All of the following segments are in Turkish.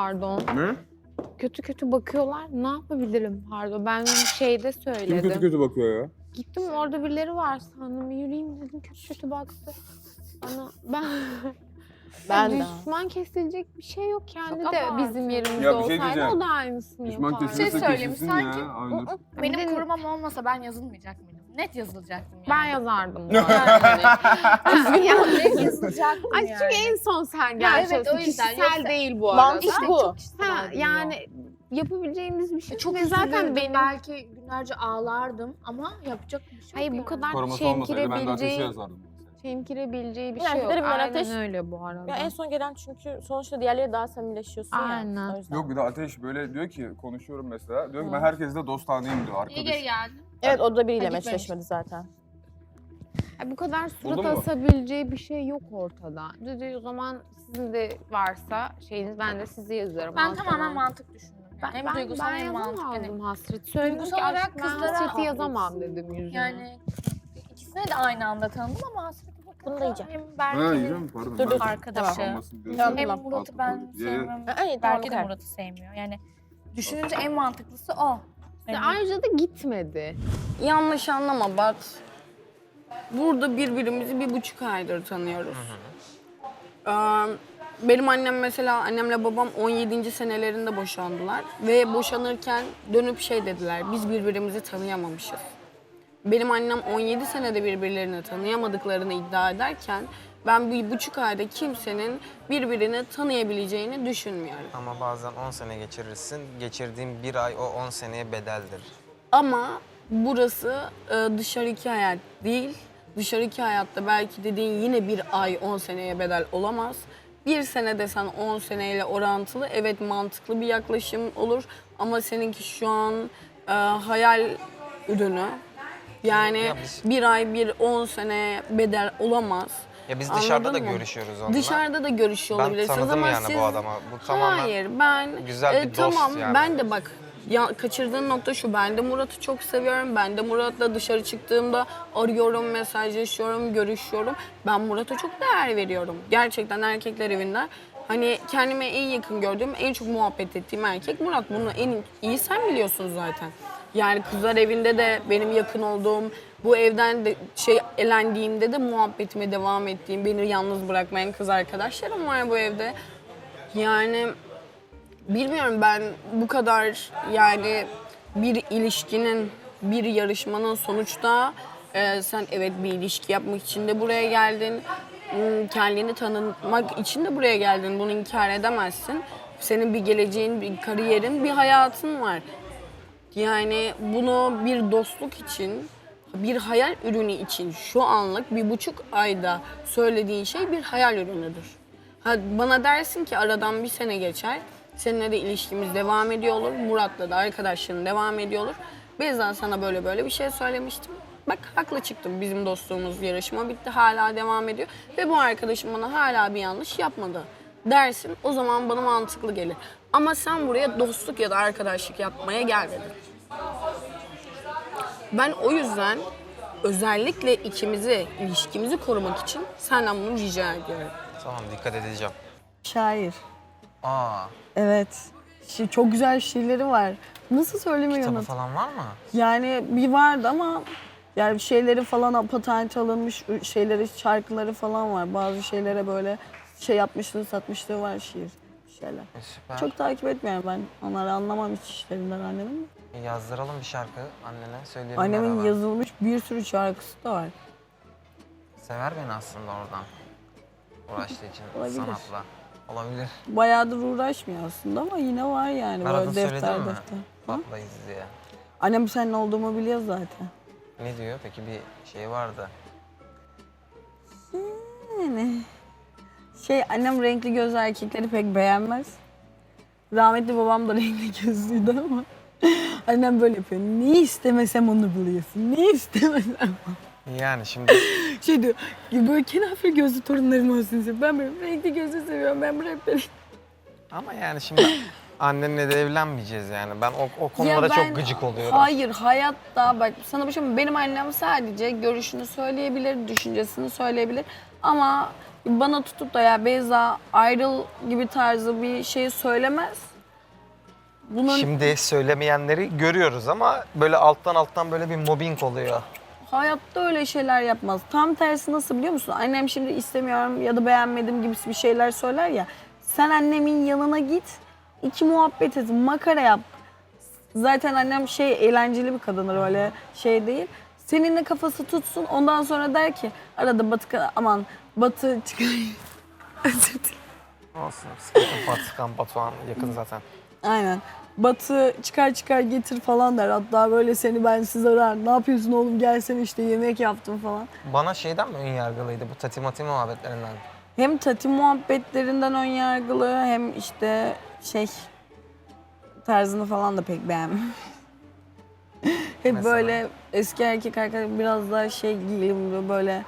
Pardon. Ne? Kötü kötü bakıyorlar. Ne yapabilirim? Pardon. Ben şeyde Kim söyledim. kötü kötü bakıyor ya? Gittim orada birileri var sandım. Yürüyeyim dedim. Kötü kötü baktı. Bana ben Ben de. düşman kesilecek bir şey yok. Kendi Çok de abartı. bizim yerimizde Ya bir şey olsaydı diyeceğim. o da aynısını Düşman yapardı. Bir şey söyleyeyim, kesilsin sanki- ya. Benim de- korumam olmasa ben yazılmayacak mıydım? Net yazılacaktım yani. Ben yazardım. Ya. yani. Ya net yazılacaktım Ay yani. çünkü en son sen evet, o yüzden. Kişisel Yoksa- değil bu arada. Mantık İşte bu. çok kişisel Ha, yani yapabileceğimiz bir şey. çok ve zaten üzülürdüm, benim belki günlerce ağlardım ama yapacak bir şey Hayır yok bu yani. kadar Koruması olmasaydı ben ateşi çemkirebileceği, yazardım. Mesela. çemkirebileceği bir Yani şey yok. ben Aynen ateş- öyle bu arada. Ya en son gelen çünkü sonuçta diğerleri daha samimileşiyorsun Aynen. ya. O yüzden. Yok bir de Ateş böyle diyor ki konuşuyorum mesela. Diyor ki Hı. ben herkesle dostaneyim diyor İyi arkadaş. geri geldin. Evet o da biriyle Hadi meçleşmedi zaten. Ay, bu kadar surat mu? asabileceği bir şey yok ortada. Dedi o zaman sizin de varsa şeyiniz ben de sizi yazarım. Ben Al tamamen mantık düşündüm. ben, hem ben, duygusal ben hem mantık. yazamazdım Yani, hasret. Söyledim Duygusal ki olarak aşk ben kızlara hasreti haklısın. yazamam dedim yüzüne. yani ikisine de aynı anda tanıdım ama hasreti bakınca Bunu da yiyeceğim. hem Ha Berke'nin yiyeceğim pardon. Dur, dur. arkadaşı diye. Tamam, hem. Murat'ı ben. Ye, ye. Ay, tamam, Berke de. Murat'ı sevmiyor. Yani düşününce en mantıklısı o. Yani ayrıca da gitmedi. Yanlış anlama Bat. Burada birbirimizi bir buçuk aydır tanıyoruz. Ee, benim annem mesela, annemle babam 17. senelerinde boşandılar. Ve boşanırken dönüp şey dediler, biz birbirimizi tanıyamamışız. Benim annem 17 senede birbirlerini tanıyamadıklarını iddia ederken ben bir buçuk ayda kimsenin birbirini tanıyabileceğini düşünmüyorum. Ama bazen 10 sene geçirirsin. Geçirdiğin bir ay o 10 seneye bedeldir. Ama burası e, dışarıki hayat değil. Dışarıki hayatta belki dediğin yine bir ay 10 seneye bedel olamaz. Bir sene desen 10 seneyle orantılı evet mantıklı bir yaklaşım olur. Ama seninki şu an e, hayal ürünü. Yani Ya biz- bir ay bir 10 sene bedel olamaz. Ya biz dışarıda Anladın da mı? görüşüyoruz onunla. Dışarıda da görüşüyor ben olabilirsiniz tanıdım ama yani siz... bu adamı. Bu tamamen Hayır ben güzel bir e, dost tamam yani. ben de bak ya kaçırdığın nokta şu ben de Murat'ı çok seviyorum. Ben de Murat'la dışarı çıktığımda arıyorum, mesajlaşıyorum, görüşüyorum. Ben Murat'a çok değer veriyorum. Gerçekten erkekler evinde hani kendime en yakın gördüğüm, en çok muhabbet ettiğim erkek Murat. Bunu en iyi sen biliyorsun zaten. Yani kızlar evinde de benim yakın olduğum, bu evden de şey elendiğimde de muhabbetime devam ettiğim, beni yalnız bırakmayan kız arkadaşlarım var bu evde. Yani bilmiyorum ben bu kadar yani bir ilişkinin, bir yarışmanın sonuçta e, sen evet bir ilişki yapmak için de buraya geldin. Hmm, Kendini tanımak için de buraya geldin. Bunu inkar edemezsin. Senin bir geleceğin, bir kariyerin, bir hayatın var. Yani bunu bir dostluk için, bir hayal ürünü için şu anlık bir buçuk ayda söylediğin şey bir hayal ürünüdür. Ha, bana dersin ki aradan bir sene geçer, seninle de ilişkimiz devam ediyor olur, Murat'la da arkadaşlığın devam ediyor olur. Bezden sana böyle böyle bir şey söylemiştim. Bak haklı çıktım. Bizim dostluğumuz yarışma bitti, hala devam ediyor. Ve bu arkadaşım bana hala bir yanlış yapmadı dersin. O zaman bana mantıklı gelir. Ama sen buraya dostluk ya da arkadaşlık yapmaya gelmedin. Ben o yüzden özellikle ikimizi, ilişkimizi korumak için senden bunu rica ediyorum. Tamam dikkat edeceğim. Şair. Aa, Evet. Şi- çok güzel şiirleri var. Nasıl söylemeyi kitabı falan var mı? Yani bir vardı ama yani şeyleri falan patent alınmış şeyleri, şarkıları falan var. Bazı şeylere böyle şey yapmışlığı, satmışlığı var şiir şeyler. E, süper. Çok takip etmiyorum ben. Onları anlamam hiç işlerinden annemin. E, yazdıralım bir şarkı annene söyleyelim Annemin beraber. yazılmış bir sürü şarkısı da var. Sever beni aslında oradan. Uğraştığı için Olabilir. sanatla. Olabilir. Bayağıdır uğraşmıyor aslında ama yine var yani Arada böyle defter mi? defter. Patlayız diye. Annem senin olduğumu biliyor zaten. Ne diyor? Peki bir şey vardı. Yani şey annem renkli gözlü erkekleri pek beğenmez. Rahmetli babam da renkli gözlüydü ama annem böyle yapıyor. Ne istemesem onu buluyorsun. Ne istemesem. Yani şimdi Şey diyor "Ya böyle kenafir gözlü torunlarım olsun istiyorum. Ben böyle renkli gözlü seviyorum. Ben beni. ama yani şimdi annenle de evlenmeyeceğiz yani. Ben o, o konulara ben- çok gıcık oluyorum. Hayır hayatta bak sana bir şey mi? Benim annem sadece görüşünü söyleyebilir, düşüncesini söyleyebilir. Ama bana tutup da ya Beyza ayrıl gibi tarzı bir şey söylemez. Bunun Şimdi söylemeyenleri görüyoruz ama böyle alttan alttan böyle bir mobbing oluyor. hayatta öyle şeyler yapmaz. Tam tersi nasıl biliyor musun? Annem şimdi istemiyorum ya da beğenmedim gibi bir şeyler söyler ya. Sen annemin yanına git, iki muhabbet et, makara yap. Zaten annem şey eğlenceli bir kadındır öyle şey değil. Seninle kafası tutsun ondan sonra der ki arada batı aman batı çıkar. Özür dilerim. Olsun. Sıkıntı Batıkan, Batuhan yakın zaten. Aynen. Batı çıkar çıkar getir falan der. Hatta böyle seni ben siz arar. Ne yapıyorsun oğlum gelsene işte yemek yaptım falan. Bana şeyden mi ön yargılıydı bu tati mati muhabbetlerinden? Hem tati muhabbetlerinden ön yargılı hem işte şey tarzını falan da pek beğenmem. Hep Mesela? böyle eski erkek arkadaş biraz daha şey giyinim böyle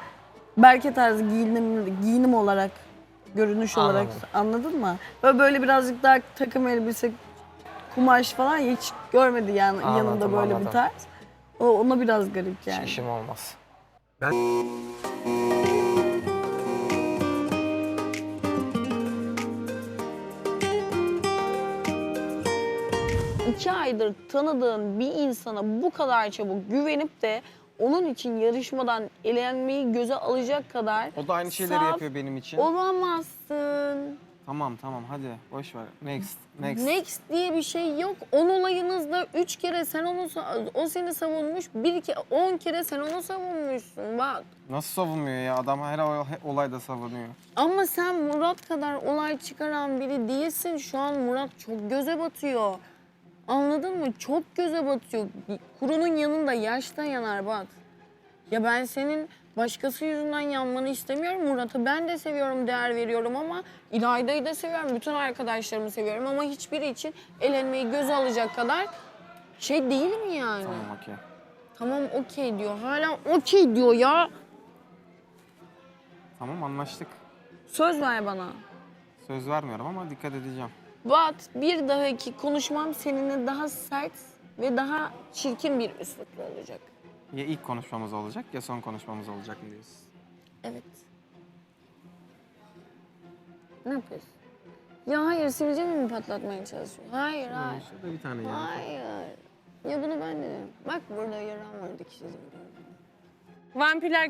Berke tarzı giyinim, giyinim olarak görünüş olarak Anladım. anladın mı? Böyle böyle birazcık daha takım elbise kumaş falan hiç görmedi yani Anladım, yanında böyle bir anladım. tarz. O ona biraz garip yani. İşim olmaz. iki aydır tanıdığın bir insana bu kadar çabuk güvenip de onun için yarışmadan elenmeyi göze alacak kadar O da aynı şeyleri Saf yapıyor benim için. olamazsın. Tamam tamam hadi boş ver. Next. Next. Next diye bir şey yok. On olayınızda üç kere sen onu o seni savunmuş, bir iki on kere sen onu savunmuşsun bak. Nasıl savunmuyor ya? Adam her olay- olayda savunuyor. Ama sen Murat kadar olay çıkaran biri değilsin. Şu an Murat çok göze batıyor. Anladın mı? Çok göze batıyor. Kurunun yanında yaşta yanar bak. Ya ben senin başkası yüzünden yanmanı istemiyorum. Murat'ı ben de seviyorum, değer veriyorum ama İlayda'yı da seviyorum. Bütün arkadaşlarımı seviyorum ama hiçbiri için elenmeyi göze alacak kadar şey değilim yani. Tamam okey. Tamam okey diyor. Hala okey diyor ya. Tamam anlaştık. Söz ver bana. Söz vermiyorum ama dikkat edeceğim. Bat bir dahaki konuşmam seninle daha sert ve daha çirkin bir üslupla olacak. Ya ilk konuşmamız olacak ya son konuşmamız olacak mı diyorsun? Evet. Ne yapıyorsun? Ya hayır sivilcemi mi patlatmaya çalışıyorsun? Hayır hayır. Şurada bir tane ya. Hayır. Ya bunu ben de Bak burada yaram var dikişim. Vampirler